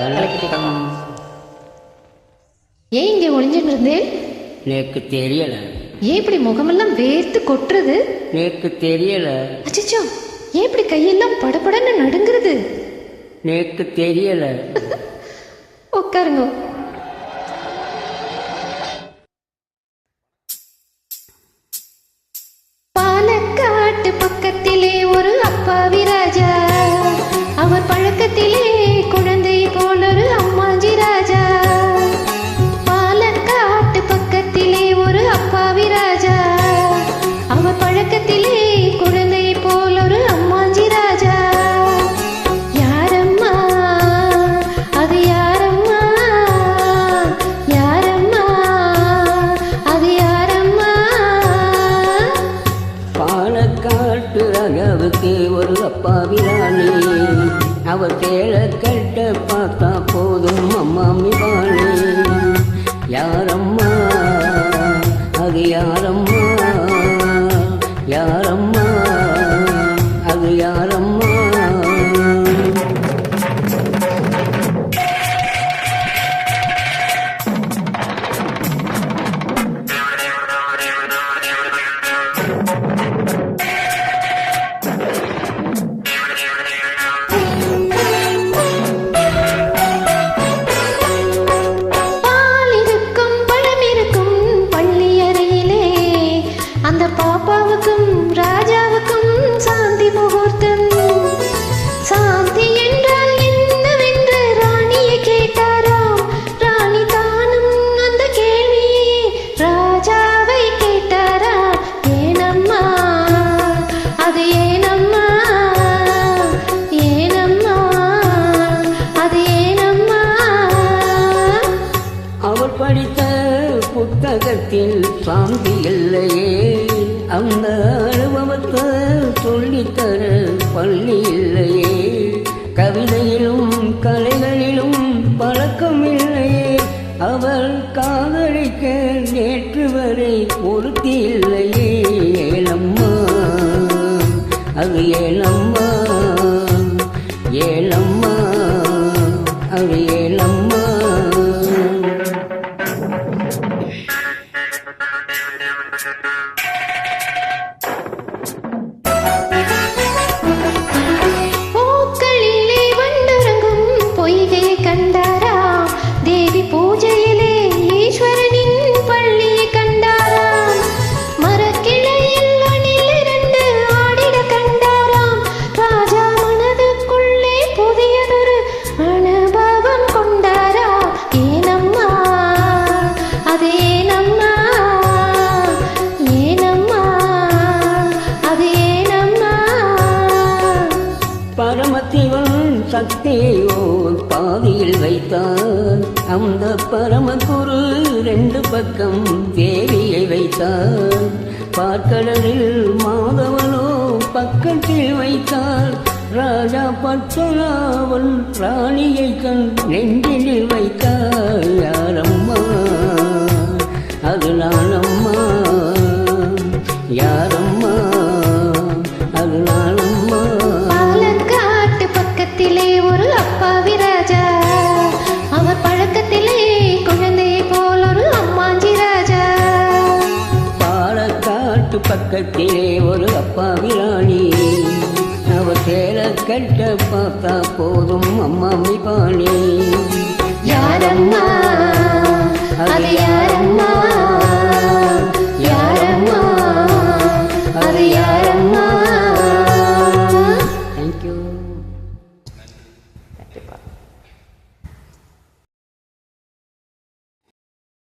வணக்கம் ஏன் இங்கே ஒளிஞ்சுட்டு இருந்தேன் எனக்கு தெரியல. ஏன் இப்படி முகமெல்லாம் வேர்த்து கொட்டுறது? எனக்கு தெரியல. அச்சச்சோ ஏன் இப்படி கையெல்லாம் படபடன்னு நடுங்குறது? எனக்கு தெரியல. உட்காருங்க ஒரு அப்பாவி ராணி. அவர் தேழ கட்ட பார்த்தா போதும் அம்மா மிவாணி. யாரம்மா? அது யாரம்மா? புத்தகத்தில் சாந்தி இல்லையே அந்த அனுபவத்தை சொல்லித்தர பள்ளி இல்லையே. கவிதையிலும் கலைகளிலும் பழக்கம் இல்லையே. அவர் காதலிக்க நேற்று வரை பொருத்தி இல்லையே. ஏனம்மா அது ஏனம்மா Mm-hmm. பரமசிவன் ஓர் பாதியில் வைத்தார் அந்த பரமகுரு ரெண்டு பக்கம் தேவியை வைத்தார் பார்க்கடலில் மாதவனோ பக்கத்தில் வைத்தார். ராஜா பத்மநாபன் ராணியை கண் நெஞ்சில் வைத்தார். பக்கத்திலே ஒரு அப்பா விராணி. அவ சேர கட்ட பார்த்தா போதும் அம்மா மிபாணி யாரம்மா?